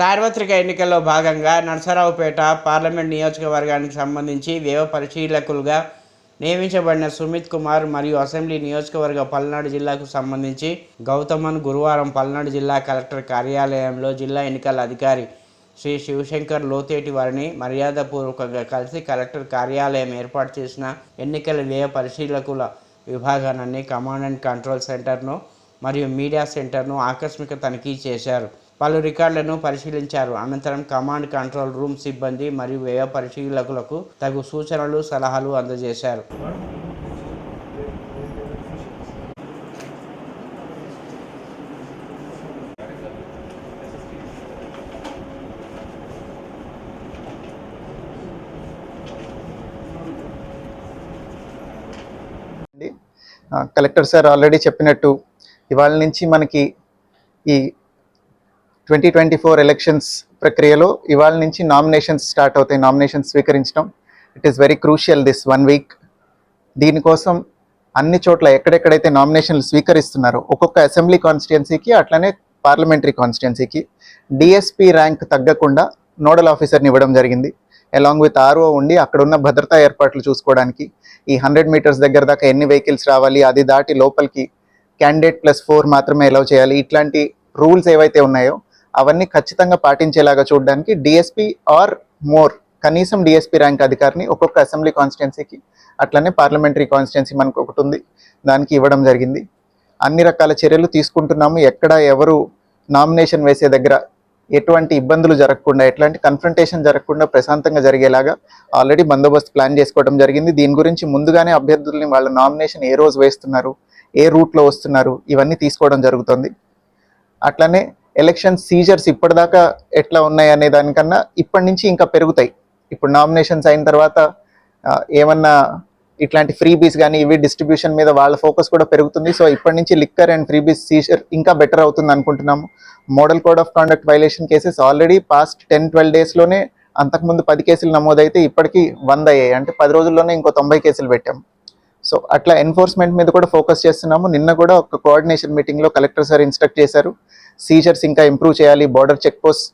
సార్వత్రిక ఎన్నికల్లో భాగంగా నరసరావుపేట పార్లమెంట్ నియోజకవర్గానికి సంబంధించి వ్యయ పరిశీలకులుగా నియమించబడిన సుమిత్ కుమార్ మరియు అసెంబ్లీ నియోజకవర్గ పల్నాడు జిల్లాకు సంబంధించి గౌతమన్ గురువారం పల్నాడు జిల్లా కలెక్టర్ కార్యాలయంలో జిల్లా ఎన్నికల అధికారి శ్రీ శివశంకర్ లోతేటి వారిని మర్యాదపూర్వకంగా కలిసి కలెక్టర్ కార్యాలయం ఏర్పాటు చేసిన ఎన్నికల వ్యయ పరిశీలకుల విభాగాన్ని కమాండ్ అండ్ కంట్రోల్ సెంటర్ను మరియు మీడియా సెంటర్ను ఆకస్మిక తనిఖీ చేశారు. పలు రికార్డులను పరిశీలించారు. అనంతరం కమాండ్ కంట్రోల్ రూమ్ సిబ్బంది మరియు వ్యయ పరిశీలకులకు తగు సూచనలు సలహాలు అందజేశారు. కలెక్టర్ సార్ ఆల్రెడీ చెప్పినట్టు ఇవాళ నుంచి మనకి ఈ ట్వంటీ ట్వంటీ ఫోర్ ఎలక్షన్స్ ప్రక్రియలో ఇవాళ నుంచి నామినేషన్స్ స్టార్ట్ అవుతాయి. నామినేషన్స్ స్వీకరించడం. It is very crucial this one week దీనికోసం అన్ని చోట్ల ఎక్కడెక్కడైతే నామినేషన్లు స్వీకరిస్తున్నారో ఒక్కొక్క అసెంబ్లీ కాన్స్టిట్యున్సీకి అట్లనే పార్లమెంటరీ కాన్స్టిట్యున్సీకి డిఎస్పి ర్యాంక్ తగ్గకుండా నోడల్ ఆఫీసర్ని ఇవ్వడం జరిగింది. అలాంగ్ విత్ ఆర్ఓ ఉండి అక్కడ ఉన్న భద్రతా ఏర్పాట్లు చూసుకోవడానికి ఈ హండ్రెడ్ మీటర్స్ దగ్గర దాకా ఎన్ని వెహికల్స్ రావాలి అది దాటి లోపలికి క్యాండిడేట్ ప్లస్ ఫోర్ మాత్రమే అలౌ చేయాలి. ఇట్లాంటి రూల్స్ ఏవైతే ఉన్నాయో అవన్నీ ఖచ్చితంగా పాటించేలాగా చూడడానికి డిఎస్పీ ఆర్ మోర్ కనీసం డిఎస్పీ ర్యాంక్ అధికారిని ఒక్కొక్క అసెంబ్లీ కాన్స్టిట్యున్సీకి అట్లనే పార్లమెంటరీ కాన్స్టిట్యున్సీ మనకు ఒకటి ఉంది. దానికి ఇవ్వడం జరిగింది. అన్ని రకాల చర్యలు తీసుకుంటున్నాము. ఎక్కడ ఎవరు నామినేషన్ వేసే దగ్గర ఎటువంటి ఇబ్బందులు జరగకుండా ఎట్లాంటి కన్ఫ్రంటేషన్ జరగకుండా ప్రశాంతంగా జరిగేలాగా ఆల్రెడీ బందోబస్తు ప్లాన్ చేసుకోవడం జరిగింది. దీని గురించి ముందుగానే అభ్యర్థుల్ని వాళ్ళ నామినేషన్ ఏ రోజు వేస్తున్నారు ఏ రూట్లో వస్తున్నారు ఇవన్నీ తీసుకోవడం జరుగుతుంది. అట్లనే ఎలక్షన్ సీజర్స్ ఇప్పటిదాకా ఎట్లా ఉన్నాయి అనే దానికన్నా ఇప్పటి నుంచి ఇంకా పెరుగుతాయి. ఇప్పుడు నామినేషన్స్ అయిన తర్వాత ఏమన్నా ఇట్లాంటి ఫ్రీ బీస్ కానీ ఇవి డిస్ట్రిబ్యూషన్ మీద వాళ్ళ ఫోకస్ కూడా పెరుగుతుంది. సో ఇప్పటి నుంచి లిక్కర్ అండ్ ఫ్రీబీస్ సీజర్ ఇంకా బెటర్ అవుతుంది అనుకుంటున్నాము. Model code of conduct violation cases already past ten twelve డేస్లోనే అంతకుముందు పది కేసులు నమోదైతే ఇప్పటికీ వంద అయ్యాయి. అంటే పది రోజుల్లోనే ఇంకో తొంభై కేసులు పెట్టాము. సో అట్లా ఎన్ఫోర్స్మెంట్ మీద కూడా ఫోకస్ చేస్తున్నాము. నిన్న కూడా ఒక కోఆర్డినేషన్ మీటింగ్లో కలెక్టర్ సార్ ఇన్స్ట్రక్ట్ చేశారు. సీజర్స్ ఇంకా ఇంప్రూవ్ చేయాలి బార్డర్ చెక్ పోస్ట్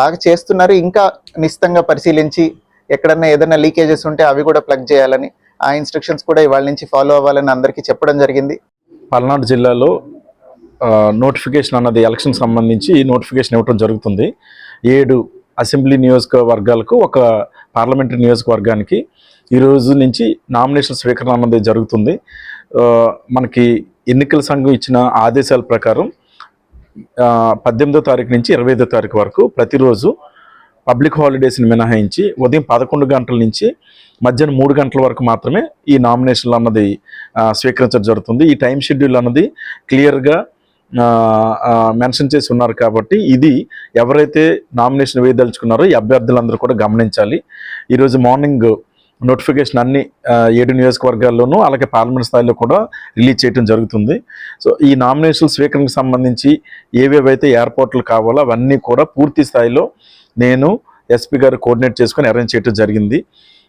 బాగా చేస్తున్నారు. ఇంకా నిశ్చితంగా పరిశీలించి ఎక్కడన్నా ఏదైనా లీకేజెస్ ఉంటే అవి కూడా ప్లగ్ చేయాలని ఆ ఇన్స్ట్రక్షన్స్ కూడా ఇవాళ నుంచి ఫాలో అవ్వాలని అందరికీ చెప్పడం జరిగింది. పల్నాడు జిల్లాలో నోటిఫికేషన్ అన్నది ఎలక్షన్ సంబంధించి నోటిఫికేషన్ ఇవ్వడం జరుగుతుంది. ఏడు అసెంబ్లీ నియోజకవర్గాలకు ఒక పార్లమెంటరీ నియోజకవర్గానికి ఈ రోజు నుంచి నామినేషన్ స్వీకరణ అన్నది జరుగుతుంది. మనకి ఎన్నికల సంఘం ఇచ్చిన ఆదేశాల ప్రకారం పద్దెనిమిదో తారీఖు నుంచి ఇరవై ఐదో తారీఖు వరకు ప్రతిరోజు పబ్లిక్ హాలిడేస్ని మినహాయించి ఉదయం పదకొండు గంటల నుంచి మధ్యాహ్నం మూడు గంటల వరకు మాత్రమే ఈ నామినేషన్లు అన్నది స్వీకరించడం జరుగుతుంది. ఈ టైం షెడ్యూల్ అన్నది క్లియర్గా మెన్షన్ చేసి ఉన్నారు కాబట్టి ఇది ఎవరైతే నామినేషన్ వేయదలుచుకున్నారో ఈ అభ్యర్థులందరూ కూడా గమనించాలి. ఈరోజు మార్నింగ్ నోటిఫికేషన్ అన్ని ఏడు నియోజకవర్గాల్లోనూ అలాగే పార్లమెంట్ స్థాయిలో కూడా రిలీజ్ చేయడం జరుగుతుంది. సో ఈ నామినేషన్ స్వీకరణకు సంబంధించి ఏవేవైతే ఏర్పాట్లు కావాలో అవన్నీ కూడా పూర్తి స్థాయిలో నేను ఎస్పీ గారు కోఆర్డినేట్ చేసుకొని అరేంజ్ చేయడం జరిగింది.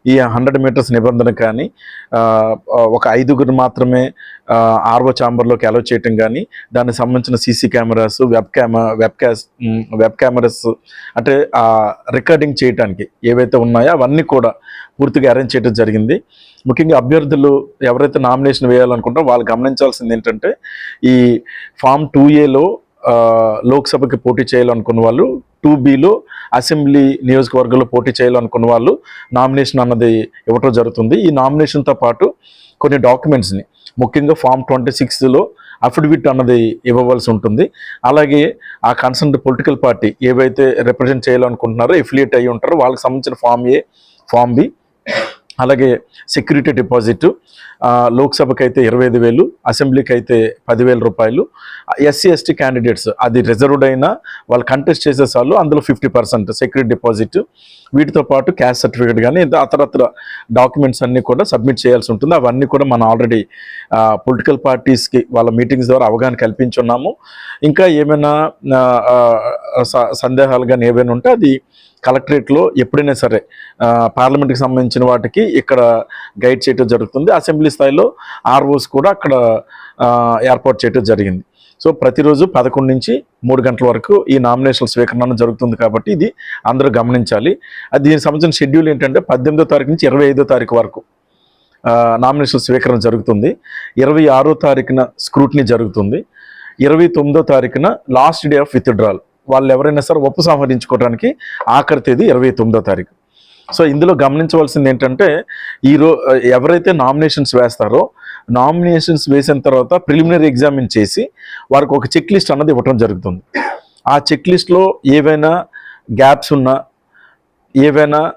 ఈ హండ్రెడ్ మీటర్స్ నిబంధన కానీ ఒక ఐదుగురు మాత్రమే ఆర్ఓ ఛాంబర్లోకి అలౌ చేయటం కానీ దానికి సంబంధించిన CC cameras web camera web cast web cameras అంటే రికార్డింగ్ చేయడానికి ఏవైతే ఉన్నాయో అవన్నీ కూడా పూర్తిగా అరేంజ్ చేయడం జరిగింది. ముఖ్యంగా అభ్యర్థులు ఎవరైతే నామినేషన్ వేయాలనుకుంటారో వాళ్ళు గమనించాల్సింది ఏంటంటే ఈ ఫామ్ టూ ఏలో లోక్సభకి పోటీ చేయాలనుకున్న వాళ్ళు టూ బిలో అసెంబ్లీ నియోజకవర్గంలో పోటీ చేయాలనుకున్న వాళ్ళు నామినేషన్ అన్నది ఇవ్వటం జరుగుతుంది. ఈ నామినేషన్తో పాటు కొన్ని డాక్యుమెంట్స్ని ముఖ్యంగా ఫామ్ ట్వంటీ సిక్స్లో అఫిడవిట్ అన్నది ఇవ్వవలసి ఉంటుంది. అలాగే ఆ కన్సర్న్ పొలిటికల్ పార్టీ ఏవైతే రిప్రజెంట్ చేయాలనుకుంటున్నారో ఎఫిలియేట్ అయ్యి ఉంటారో వాళ్ళకి సంబంధించిన ఫామ్ ఏ ఫామ్ బి అలాగే సెక్యూరిటీ డిపాజిట్ లోక్సభకి అయితే ఇరవై ఐదు వేలు అసెంబ్లీకి అయితే పదివేల రూపాయలు. ఎస్సీ ఎస్టీ క్యాండిడేట్స్ అది రిజర్వ్డ్ అయినా వాళ్ళు కంటెస్ట్ చేసే వాళ్ళు అందులో ఫిఫ్టీ పర్సెంట్ సెక్యూరిటీ డిపాజిట్. వీటితో పాటు క్యాష్ సర్టిఫికేట్ కానీ అతరత్ర డాక్యుమెంట్స్ అన్నీ కూడా సబ్మిట్ చేయాల్సి ఉంటుంది. అవన్నీ కూడా మనం ఆల్రెడీ పొలిటికల్ పార్టీస్కి వాళ్ళ మీటింగ్స్ ద్వారా అవగాహన కల్పించున్నాము. ఇంకా ఏమైనా స- సందేహాలు కానీ ఏవైనా ఉంటే అది కలెక్టరేట్లో ఎప్పుడైనా సరే పార్లమెంట్కి సంబంధించిన వాటికి ఇక్కడ గైడ్ చేయటం జరుగుతుంది. అసెంబ్లీ స్థాయిలో ఆర్ఓస్ కూడా అక్కడ ఏర్పాటు చేయటం జరిగింది. సో ప్రతిరోజు పదకొండు నుంచి మూడు గంటల వరకు ఈ నామినేషన్ స్వీకరణ జరుగుతుంది కాబట్టి ఇది అందరూ గమనించాలి. అది దీనికి సంబంధించిన షెడ్యూల్ ఏంటంటే పద్దెనిమిదో తారీఖు నుంచి ఇరవై ఐదో తారీఖు వరకు నామినేషన్ స్వీకరణ జరుగుతుంది. ఇరవై ఆరో తారీఖున స్క్రూటినీ జరుగుతుంది. ఇరవై తొమ్మిదో తారీఖున లాస్ట్ డే ఆఫ్ విత్డ్రాల్. వాళ్ళు ఎవరైనా సరే ఉపసంహరించుకోవడానికి ఆఖరి తేదీ ఇరవై తొమ్మిదో తారీఖు. సో ఇందులో గమనించవలసింది ఏంటంటే ఈ ఎవరైతే నామినేషన్స్ వేస్తారో నామినేషన్స్ వేసిన తర్వాత ప్రిలిమినరీ ఎగ్జామిన్ చేసి వారికి ఒక చెక్ లిస్ట్ అన్నది ఇవ్వటం జరుగుతుంది. ఆ చెక్ లిస్ట్లో ఏవైనా గ్యాప్స్ ఉన్నా ఏవైనా